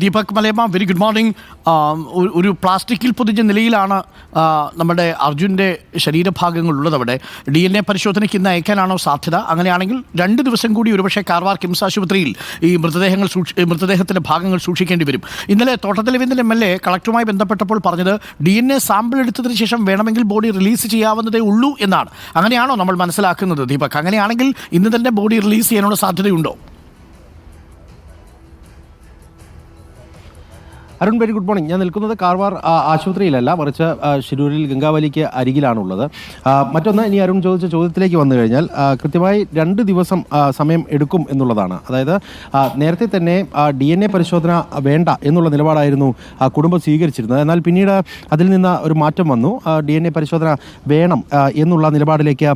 Deepak Malayamma very good morning ഒരു പ്ലാസ്റ്റിക്കിൽ പൊതിഞ്ഞ നിലയിലാണ് നമ്മുടെ അർജുന്റെ ശരീരഭാഗങ്ങൾ ഉള്ളത് അവിടെ. ഡി എൻ എ പരിശോധനയ്ക്ക് ഇന്ന് അയക്കാനാണോ സാധ്യത? അങ്ങനെയാണെങ്കിൽ രണ്ട് ദിവസം കൂടി ഒരുപക്ഷെ കാർവാർ കിംസ് ആശുപത്രിയിൽ ഈ മൃതദേഹങ്ങൾ സൂക്ഷി മൃതദേഹത്തിന്റെ ഭാഗങ്ങൾ സൂക്ഷിക്കേണ്ടി വരും. ഇന്നലെ തോട്ടത്തിലവിന്ദൻ എം എൽ എ കളക്ടറുമായി ബന്ധപ്പെട്ടപ്പോൾ പറഞ്ഞത് ഡി എൻ എ സാമ്പിൾ എടുത്തതിന് ശേഷം വേണമെങ്കിൽ ബോഡി റിലീസ് ചെയ്യാവുന്നതേ ഉള്ളൂ എന്നാണ്. അങ്ങനെയാണോ നമ്മൾ മനസ്സിലാക്കുന്നത് ദീപക്? അങ്ങനെയാണെങ്കിൽ ഇന്ന് തന്നെ ബോഡി റിലീസ് ചെയ്യാനുള്ള സാധ്യതയുണ്ടോ? അരുൺ വെരി ഗുഡ് മോർണിംഗ് ഞാൻ നിൽക്കുന്നത് കാർവാർ ആശുപത്രിയിലല്ല മറിച്ച് ഷിരൂരിൽ ഗംഗാവലിക്ക് അരികിലാണുള്ളത്. മറ്റൊന്ന് ഇനി അരുൺ ചോദിച്ച ചോദ്യത്തിലേക്ക് വന്നു കഴിഞ്ഞാൽ കൃത്യമായി രണ്ട് ദിവസം സമയം എടുക്കും എന്നുള്ളതാണ്. അതായത് നേരത്തെ തന്നെ ഡി എൻ എ പരിശോധന വേണ്ട എന്നുള്ള നിലപാടായിരുന്നു കുടുംബം സ്വീകരിച്ചിരുന്നത്. എന്നാൽ പിന്നീട് അതിൽ നിന്ന് ഒരു മാറ്റം വന്നു. ഡി എൻ എ പരിശോധന വേണം എന്നുള്ള നിലപാടിലേക്ക്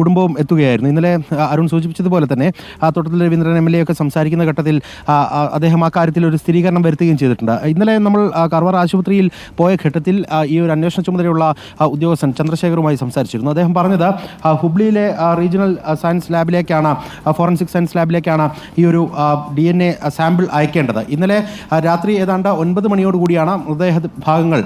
കുടുംബവും എത്തുകയായിരുന്നു. ഇന്നലെ അരുൺ സൂചിപ്പിച്ചതുപോലെ തന്നെ Thottathil Raveendran M L A ഒക്കെ സംസാരിക്കുന്ന ഘട്ടത്തിൽ അദ്ദേഹം ആ കാര്യത്തിൽ ഒരു സ്ഥിരീകരണം വരുത്തുകയും ചെയ്തിട്ടുണ്ട്. ഇന്നലെ നമ്മൾ കർവാർ ആശുപത്രിയിൽ പോയ ഘട്ടത്തിൽ ഈ ഒരു അന്വേഷണ ചുമതലയുള്ള ഉദ്യോഗസ്ഥൻ ചന്ദ്രശേഖറുമായി സംസാരിച്ചിരുന്നു. അദ്ദേഹം പറഞ്ഞത് ഹുബ്ലിയിലെ റീജിയണൽ സയൻസ് ലാബിലേക്കാണ് ഫോറൻസിക് സയൻസ് ലാബിലേക്കാണ് ഈ ഒരു ഡി എൻ എ സാമ്പിൾ അയക്കേണ്ടത്. ഇന്നലെ രാത്രി ഏതാണ്ട് ഒൻപത് മണിയോടുകൂടിയാണ് മൃതദേഹ ഭാഗങ്ങൾ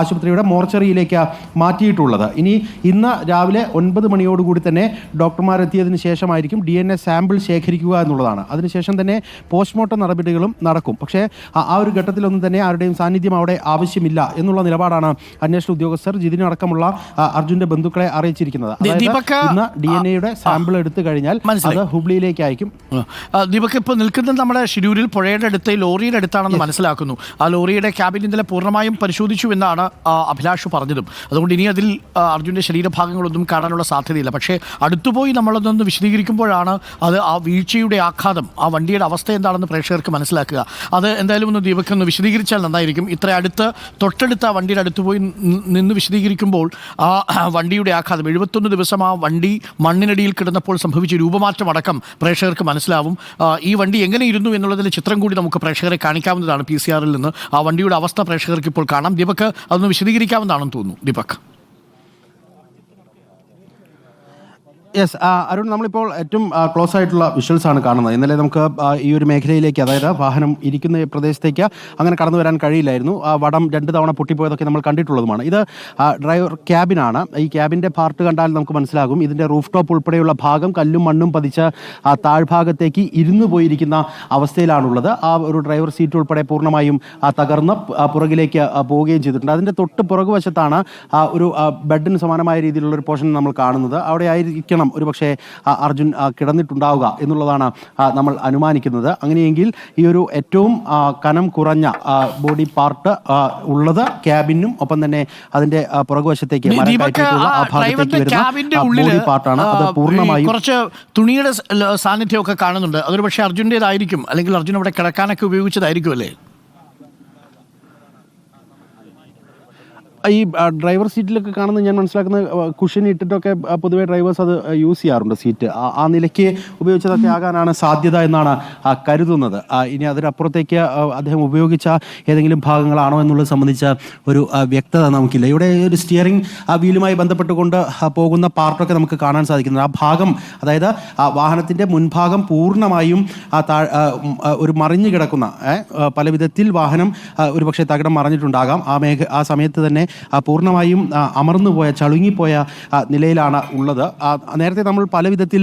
ആശുപത്രിയുടെ മോർച്ചറിയിലേക്ക് മാറ്റിയിട്ടുള്ളത്. ഇനി ഇന്ന് രാവിലെ ഒൻപത് മണിയോടുകൂടി തന്നെ ഡോക്ടർമാരെത്തിയതിന് ശേഷമായിരിക്കും ഡി എൻ എ സാമ്പിൾ ശേഖരിക്കുക എന്നുള്ളതാണ്. അതിനുശേഷം തന്നെ പോസ്റ്റ്മോർട്ടം നടപടികളും നടക്കും. പക്ഷേ ആ ഒരു ഘട്ടത്തിലൊന്നും തന്നെ ആരുടെയും സാന്നിധ്യം അവിടെ ആവശ്യമില്ല എന്നുള്ള നിലപാടാണ് അന്വേഷണ ഉദ്യോഗസ്ഥർ ജിതിനടക്കമുള്ള അർജുന്റെ ബന്ധുക്കളെ അറിയിച്ചിരിക്കുന്നത്. ഇന്ന് ഡി എൻ എയുടെ സാമ്പിൾ എടുത്തു കഴിഞ്ഞാൽ അത് ഹുബ്ലിയിലേക്ക് അയക്കും ദീപക് ഇപ്പോൾ നിൽക്കുന്നത് നമ്മുടെ ഷിരൂരിൽ പുഴയുടെ അടുത്ത് ലോറിയുടെ അടുത്താണെന്ന് മനസ്സിലാക്കുന്നു. ആ ലോറിയുടെ ക്യാബിൻ ഇന്നലെ പൂർണമായും പരിശോധിച്ചു എന്നാണ് അഭിലാഷ് പറഞ്ഞതും. അതുകൊണ്ട് ഇനി അതിൽ അർജുന്റെ അർജുന്റെ ശരീരഭാഗങ്ങളൊന്നും കാണാനുള്ള സാധ്യതയില്ല. പക്ഷേ അടുത്തുപോയി നമ്മളതൊന്ന് വിശദീകരിക്കുമ്പോഴാണ് അത് ആ വീഴ്ചയുടെ ആഘാതം ആ വണ്ടിയുടെ അവസ്ഥ എന്താണെന്ന് പ്രേക്ഷകർക്ക് മനസ്സിലാക്കുക. അത് എന്തായാലും ഒന്ന് ദീപക് ഒന്ന് വിശദീകരിച്ചാൽ നന്നായിരിക്കും. ഇത്ര അടുത്ത് തൊട്ടടുത്ത് ആ വണ്ടിയുടെ അടുത്ത് പോയി നിന്ന് വിശദീകരിക്കുമ്പോൾ ആ വണ്ടിയുടെ ആഘാതം. എഴുപത്തൊന്ന് ദിവസം ആ വണ്ടി മണ്ണിനടിയിൽ കിടന്നപ്പോൾ സംഭവിച്ച രൂപമാറ്റം അടക്കം പ്രേക്ഷകർക്ക് മനസ്സിലാവും. ഈ വണ്ടി എങ്ങനെ ഇരുന്നു എന്നുള്ളതിന്റെ ചിത്രം കൂടി നമുക്ക് പ്രേക്ഷകരെ കാണിക്കാവുന്നതാണ് പി സി ആറിൽ നിന്ന്. ആ വണ്ടിയുടെ അവസ്ഥ പ്രേക്ഷകർക്ക് ഇപ്പോൾ കാണാം. ദീപക് അതൊന്ന് വിശദീകരിക്കാവുന്നതാണെന്ന് തോന്നുന്നു. ദീപക്. യെസ് അരുൺ നമ്മളിപ്പോൾ ഏറ്റവും ക്ലോസ് ആയിട്ടുള്ള വിഷ്വൽസ് ആണ് കാണുന്നത്. ഇന്നലെ നമുക്ക് ഈ ഒരു മേഖലയിലേക്ക് അതായത് വാഹനം ഇരിക്കുന്ന പ്രദേശത്തേക്ക് അങ്ങനെ കടന്നു വരാൻ കഴിയില്ലായിരുന്നു. ആ വടം രണ്ട് തവണ പൊട്ടിപ്പോയതൊക്കെ നമ്മൾ കണ്ടിട്ടുള്ളതുമാണ്. ഇത് ഡ്രൈവർ ക്യാബിനാണ് ഈ ക്യാബിന്റെ പാർട്ട് കണ്ടാൽ നമുക്ക് മനസ്സിലാകും. ഇതിന്റെ റൂഫ് ടോപ്പ് ഉൾപ്പെടെയുള്ള ഭാഗം കല്ലും മണ്ണും പതിച്ച ആ താഴ്ഭാഗത്തേക്ക് ഇരുന്നു പോയിരിക്കുന്ന അവസ്ഥയിലാണുള്ളത്. ആ ഒരു ഡ്രൈവർ സീറ്റ് ഉൾപ്പെടെ പൂർണമായും തകർന്ന് പുറകിലേക്ക് പോവുകയും ചെയ്തിട്ടുണ്ട്. അതിന്റെ തൊട്ട് പുറകുവശത്താണ് ഒരു ബെഡിന് സമാനമായ രീതിയിലുള്ള ഒരു പോർഷൻ നമ്മൾ കാണുന്നത്. അവിടെ ആയിരിക്കണം ഒരു പക്ഷേ അർജുൻ കിടന്നിട്ടുണ്ടാവുക എന്നുള്ളതാണ് നമ്മൾ അനുമാനിക്കുന്നത്. അങ്ങനെയെങ്കിൽ ഈ ഒരു ഏറ്റവും കനം കുറഞ്ഞ ബോഡി പാർട്ട് ഉള്ളത് ക്യാബിനും ഒപ്പം തന്നെ അതിന്റെ പുറകുവശത്തേക്ക് ബോഡി പാർട്ടാണ് അത് പൂർണമായും കുറച്ച് തുണിയുടെ സാന്നിധ്യമൊക്കെ കാണുന്നുണ്ട്. അതൊരു പക്ഷേ അർജുന്റെതായിരിക്കും അല്ലെങ്കിൽ അർജുൻ അവിടെ കിടക്കാനൊക്കെ ഉപയോഗിച്ചതായിരിക്കും അല്ലേ ഈ ഡ്രൈവർ സീറ്റിലൊക്കെ കാണുന്ന ഞാൻ മനസ്സിലാക്കുന്ന കുഷൻ ഇട്ടിട്ടൊക്കെ പൊതുവേ ഡ്രൈവേഴ്സ് അത് യൂസ് ചെയ്യാറുണ്ട് സീറ്റ് ആ- നിലയ്ക്ക് ഉപയോഗിച്ചതൊക്കെ ആകാനാണ് സാധ്യത എന്നാണ് കരുതുന്നത്. ഇനി അതിനപ്പുറത്തേക്ക് അദ്ദേഹം ഉപയോഗിച്ച ഏതെങ്കിലും ഭാഗങ്ങളാണോ എന്നുള്ളത് സംബന്ധിച്ച ഒരു വ്യക്തത നമുക്കില്ല. ഇവിടെ ഒരു സ്റ്റിയറിംഗ് വീലുമായി ബന്ധപ്പെട്ടുകൊണ്ട് പോകുന്ന പാർട്ടൊക്കെ നമുക്ക് കാണാൻ സാധിക്കുന്നത് ആ ഭാഗം അതായത് വാഹനത്തിന്റെ മുൻഭാഗം പൂർണമായും ആ ഒരു മറിഞ്ഞു കിടക്കുന്ന പല വിധത്തിൽ വാഹനം ഒരുപക്ഷെ ഒരു പക്ഷേ തകിടം മറിഞ്ഞിട്ടുണ്ടാകാം. ആ മേഖ ആ സമയത്ത് തന്നെ പൂർണമായും അമർന്നു അമർന്നുപോയ ചളുങ്ങിപ്പോയ നിലയിലാണ് ഉള്ളത്. നേരത്തെ നമ്മൾ പല വിധത്തിൽ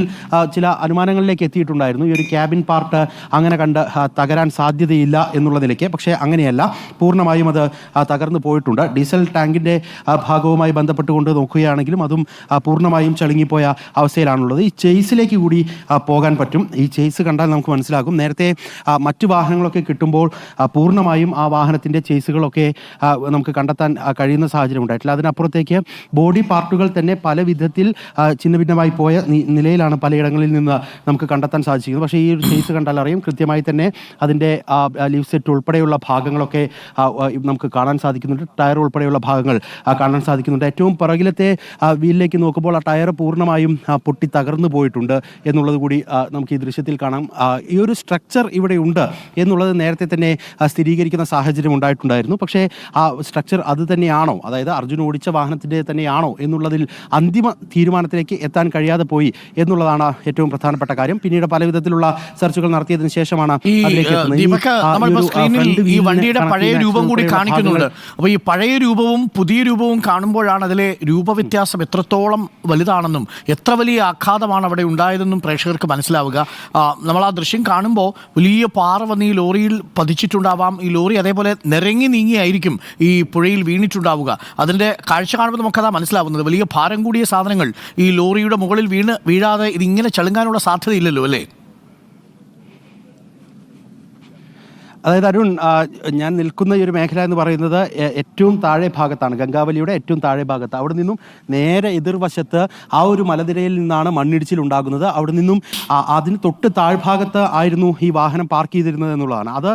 ചില അനുമാനങ്ങളിലേക്ക് എത്തിയിട്ടുണ്ടായിരുന്നു. ഈ ഒരു ക്യാബിൻ പാർട്ട് അങ്ങനെ കണ്ട് തകരാൻ സാധ്യതയില്ല എന്നുള്ള നിലയ്ക്ക്. പക്ഷേ അങ്ങനെയല്ല. പൂർണമായും അത് തകർന്നു പോയിട്ടുണ്ട്. ഡീസൽ ടാങ്കിന്റെ ഭാഗവുമായി ബന്ധപ്പെട്ടുകൊണ്ട് നോക്കുകയാണെങ്കിലും അതും പൂർണമായും ചളുങ്ങിപ്പോയ അവസ്ഥയിലാണുള്ളത്. ഈ ചേസിലേക്ക് കൂടി പോകാൻ പറ്റും. ഈ ചേസ് കണ്ടാൽ നമുക്ക് മനസ്സിലാകും. നേരത്തെ മറ്റു വാഹനങ്ങളൊക്കെ കിട്ടുമ്പോൾ പൂർണമായും ആ വാഹനത്തിന്റെ ചേസുകളൊക്കെ നമുക്ക് കണ്ടെത്താൻ ആ, കഴിയുന്ന സാഹചര്യം ഉണ്ടായിട്ടില്ല. അതിനപ്പുറത്തേക്ക് ബോഡി പാർട്ടുകൾ തന്നെ പല വിധത്തിൽ ചിന്ന ഭിന്നമായി പോയ നിലയിലാണ് പലയിടങ്ങളിൽ നിന്ന് നമുക്ക് കണ്ടെത്താൻ സാധിച്ചിരിക്കുന്നത്. പക്ഷേ ഈ ഒരു ചേസ് കണ്ടാൽ അറിയും. കൃത്യമായി തന്നെ അതിന്റെ ലീവ് സെറ്റ് ഉൾപ്പെടെയുള്ള ഭാഗങ്ങളൊക്കെ നമുക്ക് കാണാൻ സാധിക്കുന്നുണ്ട്. ടയർ ഉൾപ്പെടെയുള്ള ഭാഗങ്ങൾ കാണാൻ സാധിക്കുന്നുണ്ട്. ഏറ്റവും പുറകിലത്തെ വീലിലേക്ക് നോക്കുമ്പോൾ ആ ടയർ പൂർണമായും പൊട്ടി തകർന്നു പോയിട്ടുണ്ട് എന്നുള്ളത് കൂടി നമുക്ക് ഈ ദൃശ്യത്തിൽ കാണാം. ഈ ഒരു സ്ട്രക്ചർ ഇവിടെ ഉണ്ട് എന്നുള്ളത് നേരത്തെ തന്നെ സ്ഥിരീകരിക്കുന്ന സാഹചര്യം ഉണ്ടായിട്ടുണ്ടായിരുന്നു. പക്ഷേ ആ സ്ട്രക്ചർ അത് തന്നെയാണോ തന്നെയാണോ അതായത് അർജുൻ ഓടിച്ച വാഹനത്തിന്റെ തന്നെയാണോ എന്നുള്ളതിൽ അന്തിമ തീരുമാനത്തിലേക്ക് എത്താൻ കഴിയാതെ പോയി എന്നുള്ളതാണ് ഏറ്റവും പ്രധാനപ്പെട്ട കാര്യം. പിന്നീട് പലവിധത്തിലുള്ള സെർച്ചുകൾ നടത്തിയതിനു ശേഷമാണ് ഈ വണ്ടിയുടെ പഴയ രൂപം കൂടി കാണിക്കുന്നുണ്ട്. അപ്പോൾ ഈ പഴയ രൂപവും പുതിയ രൂപവും കാണുമ്പോഴാണ് അതിലെ രൂപവ്യത്യാസം എത്രത്തോളം വലുതാണെന്നും എത്ര വലിയ ആഘാതമാണ് അവിടെ ഉണ്ടായതെന്നും പ്രേക്ഷകർക്ക് മനസ്സിലാവുക. നമ്മൾ ആ ദൃശ്യം കാണുമ്പോൾ വലിയ പാറ വന്ന് ഈ ലോറിയിൽ പതിച്ചിട്ടുണ്ടാവാം. ഈ ലോറി അതേപോലെ നിരങ്ങി നീങ്ങിയായിരിക്കും ഈ പുഴയിൽ വീണിട്ടുണ്ടാവുക. അതിന്റെ കാഴ്ച കാണുമ്പോൾ നമുക്കതാ മനസ്സിലാവുന്നത്. വലിയ ഭാരം കൂടിയ സാധനങ്ങൾ ഈ ലോറിയുടെ മുകളിൽ വീണ് വീഴാതെ ഇതിങ്ങനെ ചളുങ്ങാനുള്ള സാധ്യതയില്ലല്ലോ അല്ലേ? അതായത് അരുൺ ഞാൻ നിൽക്കുന്ന ഈ ഒരു മേഖല എന്ന് പറയുന്നത് ഏറ്റവും താഴെ ഭാഗത്താണ് ഗംഗാവലിയുടെ ഏറ്റവും താഴെ ഭാഗത്ത്. അവിടെ നിന്നും നേരെ എതിർവശത്ത് ആ ഒരു മലനിരയിൽ നിന്നാണ് മണ്ണിടിച്ചിൽ ഉണ്ടാകുന്നത്. അവിടെ നിന്നും അതിന് തൊട്ട് താഴ്ഭാഗത്ത് ആയിരുന്നു ഈ വാഹനം പാർക്ക് ചെയ്തിരുന്നത് എന്നുള്ളതാണ്. അത്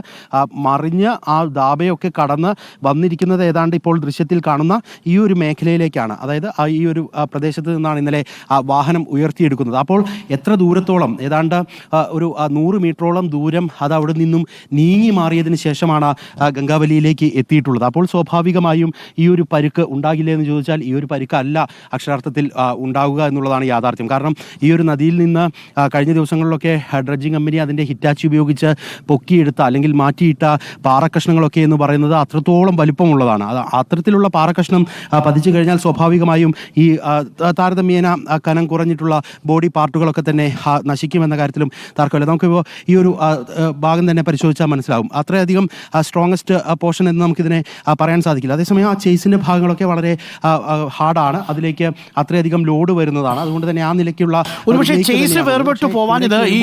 മറിഞ്ഞ് ആ ദാബയൊക്കെ കടന്ന് വന്നിരിക്കുന്നത് ഏതാണ്ട് ഇപ്പോൾ ദൃശ്യത്തിൽ കാണുന്ന ഈ ഒരു മേഖലയിലേക്കാണ്. അതായത് ഈ ഒരു പ്രദേശത്ത് നിന്നാണ് ഇന്നലെ ആ വാഹനം ഉയർത്തിയെടുക്കുന്നത്. അപ്പോൾ എത്ര ദൂരത്തോളം ഏതാണ്ട് ഒരു നൂറ് മീറ്ററോളം ദൂരം അത് അവിടെ നിന്നും നീങ്ങി മാറിയതിന് ശേഷമാണ് ഗംഗാവലിയിലേക്ക് എത്തിയിട്ടുള്ളത്. അപ്പോൾ സ്വാഭാവികമായും ഈ ഒരു പരുക്ക് ഉണ്ടാകില്ല എന്ന് ചോദിച്ചാൽ ഈ ഒരു പരുക്ക് അല്ല അക്ഷരാർത്ഥത്തിൽ ഉണ്ടാവുക എന്നുള്ളതാണ് യാഥാർത്ഥ്യം. കാരണം ഈ ഒരു നദിയിൽ നിന്ന് കഴിഞ്ഞ ദിവസങ്ങളിലൊക്കെ ഡ്രഡ്ജിങ് കമ്പനി അതിന്റെ ഹിറ്റാച്ചി ഉപയോഗിച്ച് പൊക്കിയെടുത്ത അല്ലെങ്കിൽ മാറ്റിയിട്ട പാറക്കഷ്ണങ്ങളൊക്കെ എന്ന് പറയുന്നത് അത്രത്തോളം വലുപ്പമുള്ളതാണ്. അത് അത്തരത്തിലുള്ള പാറക്കഷ്ണം പതിച്ചു കഴിഞ്ഞാൽ സ്വാഭാവികമായും ഈ താരതമ്യേന കനം കുറഞ്ഞിട്ടുള്ള ബോഡി പാർട്ടുകളൊക്കെ തന്നെ നശിക്കുമെന്ന കാര്യത്തിലും തർക്കമില്ല. നമുക്കിപ്പോൾ ഈ ഒരു ഭാഗം തന്നെ പരിശോധിച്ചാൽ മനസ്സിലാവും. അത്രയധികം സ്ട്രോങ്ങസ്റ്റ് പോർഷൻ എന്ന് നമുക്കിതിനെ പറയാൻ സാധിക്കില്ല. അതേസമയം ആ ചേസിന്റെ ഭാഗങ്ങളൊക്കെ വളരെ ഹാർഡാണ് അതിലേക്ക് അത്രയധികം ലോഡ് വരുന്നതാണ്. അതുകൊണ്ട് തന്നെ ആ നിലയ്ക്കുള്ള ഒരുപക്ഷെ ചേസ് വേർപെട്ട് പോവാൻ പോവാനിത് ഈ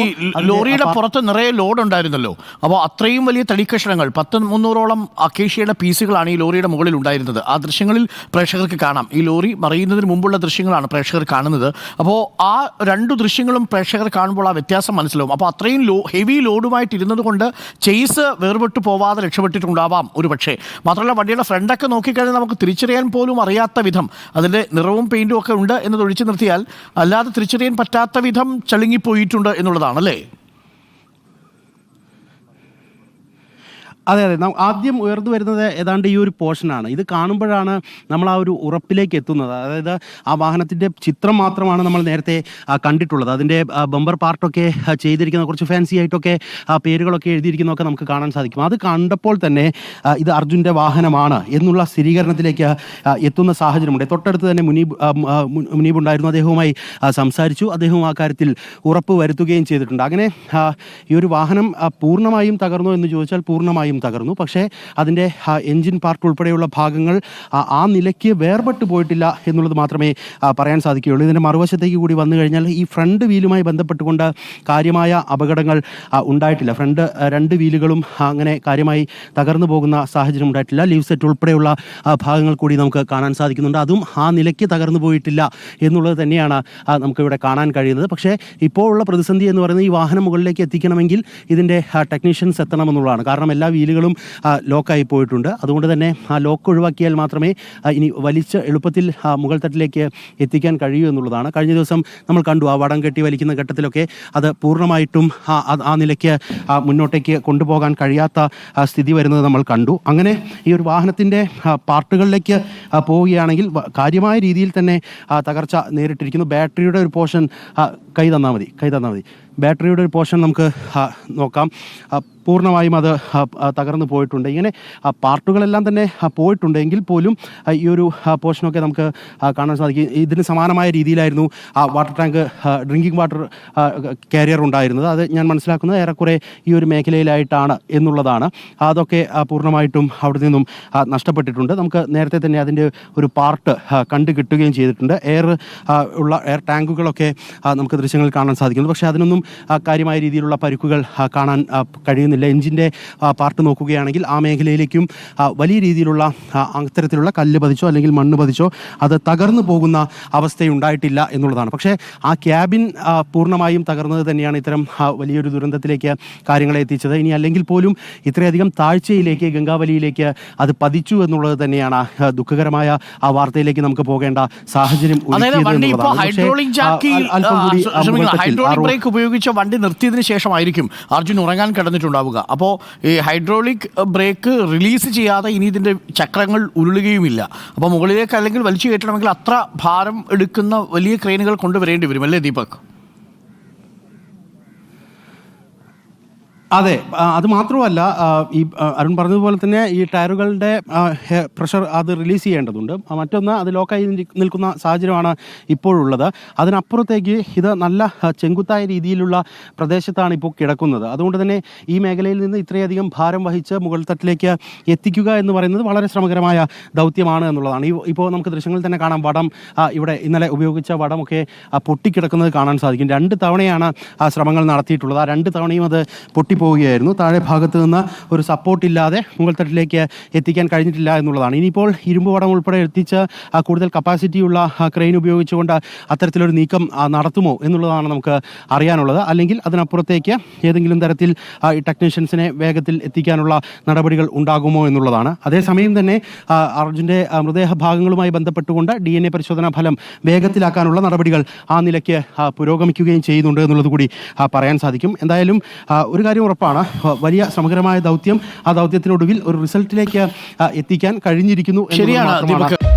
ലോറിയുടെ പുറത്ത് നിറയെ ലോഡ് ഉണ്ടായിരുന്നല്ലോ. അപ്പോൾ അത്രയും വലിയ തടിക്കഷണങ്ങൾ പത്ത് മുന്നൂറോളം അക്കേഷ്യയുടെ പീസുകളാണ് ഈ ലോറിയുടെ മുകളിൽ ഉണ്ടായിരുന്നത്. ആ ദൃശ്യങ്ങളിൽ പ്രേക്ഷകർക്ക് കാണാം. ഈ ലോറി മറിയുന്നതിന് മുമ്പുള്ള ദൃശ്യങ്ങളാണ് പ്രേക്ഷകർ കാണുന്നത്. അപ്പോൾ ആ രണ്ടു ദൃശ്യങ്ങളും പ്രേക്ഷകർ കാണുമ്പോൾ ആ വ്യത്യാസം മനസ്സിലാവും. അപ്പോൾ അത്രയും ലോ ഹെവി ലോഡുമായിട്ട് ഇരുന്നത് കൊണ്ട് ചേസ് വേർപെട്ട് പോവാതെ രക്ഷപ്പെട്ടിട്ടുണ്ടാവാം ഒരു പക്ഷേ. മാത്രമല്ല വണ്ടിയുടെ ഫ്രണ്ടൊക്കെ നോക്കിക്കഴിഞ്ഞാൽ നമുക്ക് തിരിച്ചറിയാൻ പോലും അറിയാത്ത വിധം അതിന്റെ നിറവും പെയിന്റും ഒക്കെ ഉണ്ട് എന്നത് ഒഴിച്ചു നിർത്തിയാൽ അല്ലാതെ തിരിച്ചറിയാൻ പറ്റാത്ത വിധം ചളുങ്ങിപ്പോയിട്ടുണ്ട് എന്നുള്ളതാണല്ലേ? അതെ അതെ. ആദ്യം ഉയർന്നു വരുന്നത് ഏതാണ്ട് ഈ ഒരു പോർഷനാണ്. ഇത് കാണുമ്പോഴാണ് നമ്മൾ ആ ഒരു ഉറപ്പിലേക്ക് എത്തുന്നത്. അതായത് ആ വാഹനത്തിന്റെ ചിത്രം മാത്രമാണ് നമ്മൾ നേരത്തെ കണ്ടിട്ടുള്ളത്. അതിന്റെ ബമ്പർ പാർട്ടൊക്കെ ചെയ്തിരിക്കുന്ന കുറച്ച് ഫാൻസി ആയിട്ടൊക്കെ പേരുകളൊക്കെ എഴുതിയിരിക്കുന്നതൊക്കെ നമുക്ക് കാണാൻ സാധിക്കും. അത് കണ്ടപ്പോൾ തന്നെ ഇത് അർജുന്റെ വാഹനമാണ് എന്നുള്ള സ്ഥിരീകരണത്തിലേക്ക് എത്തുന്ന സാഹചര്യമുണ്ട്. തൊട്ടടുത്ത് തന്നെ മുനീബ് മുനീബ് ഉണ്ടായിരുന്നു അദ്ദേഹവുമായി സംസാരിച്ചു. അദ്ദേഹവും ആ കാര്യത്തിൽ ഉറപ്പ് വരുത്തുകയും ചെയ്തിട്ടുണ്ട്. അങ്ങനെ ഈ ഒരു വാഹനം പൂർണമായും തകർന്നോ എന്ന് ചോദിച്ചാൽ പൂർണമായും തകർന്നു. പക്ഷേ അതിന്റെ എൻജിൻ പാർട്ട് ഉൾപ്പെടെയുള്ള ഭാഗങ്ങൾ ആ, നിലയ്ക്ക് വേർപെട്ട് പോയിട്ടില്ല എന്നുള്ളത് മാത്രമേ പറയാൻ സാധിക്കുകയുള്ളൂ. ഇതിന്റെ മറുവശത്തേക്ക് കൂടി വന്നു കഴിഞ്ഞാൽ ഈ ഫ്രണ്ട് വീലുമായി ബന്ധപ്പെട്ടുകൊണ്ട് കാര്യമായ അപകടങ്ങൾ ഉണ്ടായിട്ടില്ല. ഫ്രണ്ട് രണ്ട് വീലുകളും അങ്ങനെ കാര്യമായി തകർന്നു പോകുന്ന സാഹചര്യം ഉണ്ടായിട്ടില്ല. ലീവ് സെറ്റ് ഉൾപ്പെടെയുള്ള ഭാഗങ്ങൾ കൂടി നമുക്ക് കാണാൻ സാധിക്കുന്നുണ്ട്. അതും ആ നിലയ്ക്ക് തകർന്നു പോയിട്ടില്ല എന്നുള്ളത് തന്നെയാണ് നമുക്കിവിടെ കാണാൻ കഴിയുന്നത്. പക്ഷേ ഇപ്പോഴുള്ള പ്രതിസന്ധി എന്ന് പറയുന്നത് ഈ വാഹനം മുകളിലേക്ക് എത്തിക്കണമെങ്കിൽ ഇതിന്റെ ടെക്നീഷ്യൻസ് എത്തണമെന്നുള്ളതാണ് കാരണം എല്ലാ വീലുകളും ആ, ലോക്കായി പോയിട്ടുണ്ട്. അതുകൊണ്ട് തന്നെ ആ ലോക്ക് ഒഴിവാക്കിയാൽ മാത്രമേ ഇനി വലിച്ച് എളുപ്പത്തിൽ ആ, മുകൾ തട്ടിലേക്ക് എത്തിക്കാൻ കഴിയൂ എന്നുള്ളതാണ്. കഴിഞ്ഞ ദിവസം നമ്മൾ കണ്ടു ആ വടം കെട്ടി വലിക്കുന്ന ഘട്ടത്തിലൊക്കെ അത് പൂർണമായിട്ടും ആ നിലയ്ക്ക് മുന്നോട്ടേക്ക് കൊണ്ടുപോകാൻ കഴിയാത്ത സ്ഥിതി വരുന്നത് നമ്മൾ കണ്ടു. അങ്ങനെ ഈ ഒരു വാഹനത്തിന്റെ പാർട്ടുകളിലേക്ക് പോവുകയാണെങ്കിൽ കാര്യമായ രീതിയിൽ തന്നെ തകർച്ച നേരിട്ടിരിക്കുന്നു. ബാറ്ററിയുടെ ഒരു പോർഷൻ കൈ തന്നാൽ മതി കൈ തന്നാൽ മതി. ബാറ്ററിയുടെ ഒരു പോർഷൻ നമുക്ക് നോക്കാം. പൂർണമായും അത് തകർന്നു പോയിട്ടുണ്ട്. ഇങ്ങനെ പാർട്ടുകളെല്ലാം തന്നെ പോയിട്ടുണ്ടെങ്കിൽ പോലും ഈ ഒരു പോർഷനൊക്കെ നമുക്ക് കാണാൻ സാധിക്കും. ഇതിന് സമാനമായ രീതിയിലായിരുന്നു ആ water tank drinking water carrier ഉണ്ടായിരുന്നത്. അത് ഞാൻ മനസ്സിലാക്കുന്നത് ഏറെക്കുറെ ഈ ഒരു മേഖലയിലായിട്ടാണ് എന്നുള്ളതാണ്. അതൊക്കെ പൂർണമായിട്ടും അവിടെ നിന്നും നഷ്ടപ്പെട്ടിട്ടുണ്ട്. നമുക്ക് നേരത്തെ തന്നെ അതിന്റെ ഒരു പാർട്ട് കണ്ടു കിട്ടുകയും ചെയ്തിട്ടുണ്ട്. എയർ ഉള്ള എയർ ടാങ്കുകളൊക്കെ നമുക്ക് ദൃശ്യങ്ങളിൽ കാണാൻ സാധിക്കുന്നു. പക്ഷേ അതിനൊന്നും കാര്യമായ രീതിയിലുള്ള പരുക്കുകൾ കാണാൻ കഴിയുന്നില്ല. എഞ്ചിന്റെ പാർട്ട് നോക്കുകയാണെങ്കിൽ ആ മേഖലയിലേക്കും വലിയ രീതിയിലുള്ള അത്തരത്തിലുള്ള കല്ല് പതിച്ചോ അല്ലെങ്കിൽ മണ്ണ് പതിച്ചോ അത് തകർന്നു പോകുന്ന അവസ്ഥയുണ്ടായിട്ടില്ല എന്നുള്ളതാണ്. പക്ഷേ ആ ക്യാബിൻ പൂർണമായും തകർന്നത് തന്നെയാണ് ഇത്തരം വലിയൊരു ദുരന്തത്തിലേക്ക് കാര്യങ്ങളെ എത്തിച്ചത്. ഇനി അല്ലെങ്കിൽ പോലും ഇത്രയധികം താഴ്ചയിലേക്ക് ഗംഗാവലിയിലേക്ക് അത് പതിച്ചു എന്നുള്ളത് തന്നെയാണ് ദുഃഖകരമായ ആ വാർത്തയിലേക്ക് നമുക്ക് പോകേണ്ട സാഹചര്യം ഹൈഡ്രോളിക് ബ്രേക്ക് ഉപയോഗിച്ച വണ്ടി നിർത്തിയതിന് ശേഷമായിരിക്കും അർജുൻ ഉറങ്ങാൻ കിടന്നിട്ടുണ്ടാവുക. അപ്പോൾ ഈ ഹൈഡ്രോളിക് ബ്രേക്ക് റിലീസ് ചെയ്യാതെ ഇനി ഇതിന്റെ ചക്രങ്ങൾ ഉരുളുകയുമില്ല. അപ്പോൾ മുകളിലേക്ക് അല്ലെങ്കിൽ വലിച്ചു കയറ്റണമെങ്കിൽ അത്ര ഭാരം എടുക്കുന്ന വലിയ ക്രെയിനുകൾ കൊണ്ടുവരേണ്ടി വരും അല്ലേ ദീപക്? അതെ അത് മാത്രമല്ല ഈ അരുൺ പറഞ്ഞതുപോലെ തന്നെ ഈ ടയറുകളുടെ പ്രഷർ അത് റിലീസ് ചെയ്യേണ്ടതുണ്ട്. മറ്റൊന്ന് അത് ലോക്കായി നിൽ- നിൽക്കുന്ന സാഹചര്യമാണ് ഇപ്പോഴുള്ളത്. അതിനപ്പുറത്തേക്ക് ഇത് നല്ല ചെങ്കുത്തായ രീതിയിലുള്ള പ്രദേശത്താണ് ഇപ്പോൾ കിടക്കുന്നത്. അതുകൊണ്ട് തന്നെ ഈ മേഖലയിൽ നിന്ന് ഇത്രയധികം ഭാരം വഹിച്ച് മുകൾ തട്ടിലേക്ക് എത്തിക്കുക എന്ന് പറയുന്നത് വളരെ ശ്രമകരമായ ദൗത്യമാണ് എന്നുള്ളതാണ്. ഇപ്പോൾ നമുക്ക് ദൃശ്യങ്ങളിൽ തന്നെ കാണാം വടം ഇവിടെ ഇന്നലെ ഉപയോഗിച്ച വടമൊക്കെ പൊട്ടിക്കിടക്കുന്നത് കാണാൻ സാധിക്കും. രണ്ട് തവണയാണ് ആ ശ്രമങ്ങൾ നടത്തിയിട്ടുള്ളത്. ആ രണ്ട് തവണയും അത് പൊട്ടിപ്പോവുകയായിരുന്നു താഴെ ഭാഗത്ത് നിന്ന് ഒരു സപ്പോർട്ട് ഇല്ലാതെ മുകൾ തട്ടിലേക്ക് എത്തിക്കാൻ കഴിഞ്ഞിട്ടില്ല എന്നുള്ളതാണ്. ഇനിയിപ്പോൾ ഇരുമ്പ് വടം ഉൾപ്പെടെ എത്തിച്ച് കൂടുതൽ കപ്പാസിറ്റിയുള്ള ക്രെയിൻ ഉപയോഗിച്ചുകൊണ്ട് അത്തരത്തിലൊരു നീക്കം നടത്തുമോ എന്നുള്ളതാണ് നമുക്ക് അറിയാനുള്ളത്. അല്ലെങ്കിൽ അതിനപ്പുറത്തേക്ക് ഏതെങ്കിലും തരത്തിൽ ഈ ടെക്നീഷ്യൻസിനെ വേഗത്തിൽ എത്തിക്കാനുള്ള നടപടികൾ ഉണ്ടാകുമോ എന്നുള്ളതാണ്. അതേസമയം തന്നെ അർജുന്റെ മൃതദേഹ ഭാഗങ്ങളുമായി ബന്ധപ്പെട്ടുകൊണ്ട് ഡി എൻ എ പരിശോധനാ ഫലം വേഗത്തിലാക്കാനുള്ള നടപടികൾ ആ നിലയ്ക്ക് പുരോഗമിക്കുകയും ചെയ്യുന്നുണ്ട് എന്നുള്ളത് കൂടി പറയാൻ സാധിക്കും. എന്തായാലും ഒരു കാര്യം ഉറപ്പാണ്. വലിയ സമഗ്രമായ ദൗത്യം ആ ദൗത്യത്തിനൊടുവിൽ ഒരു റിസൾട്ടിലേക്ക് എത്തിക്കാൻ കഴിഞ്ഞിരിക്കുന്നു ശരിയാണ്